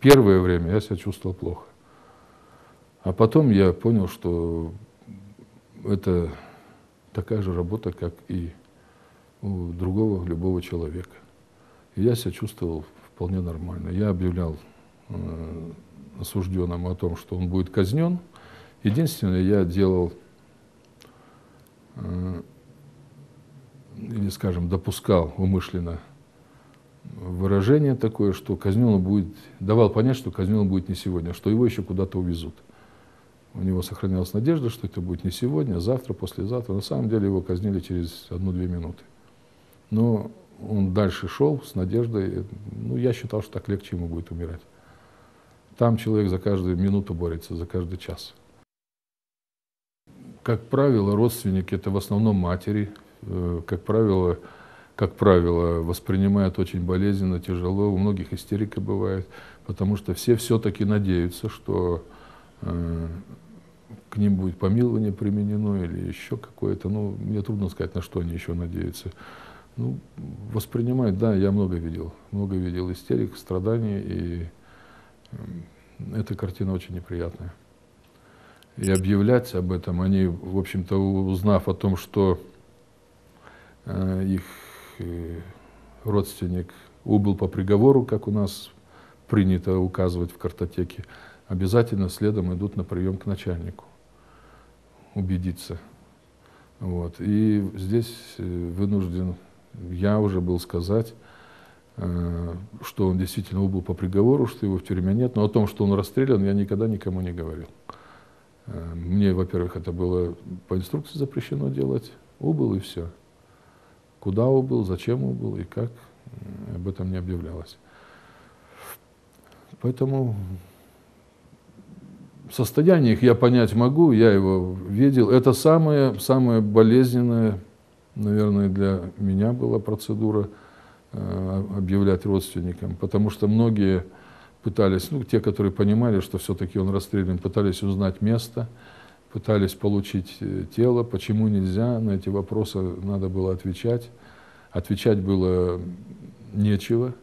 Первое время я себя чувствовал плохо. А потом я понял, что это такая же работа, как и у другого любого человека. И я себя чувствовал вполне нормально. Я объявлял э, осужденному о том, что он будет казнен. Единственное, я делал э, или, скажем, допускал умышленно выражение такое, что казнен будет, давал понять, что казнен будет не сегодня, что его еще куда-то увезут. У него сохранялась надежда, что это будет не сегодня, а завтра, послезавтра. На самом деле его казнили через одну-две минуты. Но он дальше шел с надеждой. Ну, я считал, что так легче ему будет умирать. Там человек за каждую минуту борется, за каждый час. Как правило, родственники – это в основном матери. Э, как правило, как правило, воспринимают очень болезненно, тяжело. У многих истерика бывает, потому что все все-таки надеются, что э, к ним будет помилование применено или еще какое-то. Ну, мне трудно сказать, на что они еще надеются. Ну, воспринимают, да, я много видел. Много видел истерик, страданий, и э, эта картина очень неприятная. И объявлять об этом, они, в общем-то, узнав о том, что э, их родственник убыл по приговору, как у нас принято указывать в картотеке, обязательно следом идут на прием к начальнику убедиться. Вот. И здесь э, вынужден я уже был сказать, э, что он действительно убыл по приговору, что его в тюрьме нет, но о том, что он расстрелян, я никогда никому не говорил. Э, мне, во-первых, это было по инструкции запрещено делать, убыл и все. Куда убыл, зачем убыл и как, об этом не объявлялось. Поэтому состояние их я понять могу, я его видел. Это самое, самое болезненное, наверное, для меня была процедура э, объявлять родственникам, потому что многие пытались, ну, те, которые понимали, что все-таки он расстрелян, пытались узнать место, пытались получить э, тело, почему нельзя, на эти вопросы надо было отвечать. Отвечать было нечего,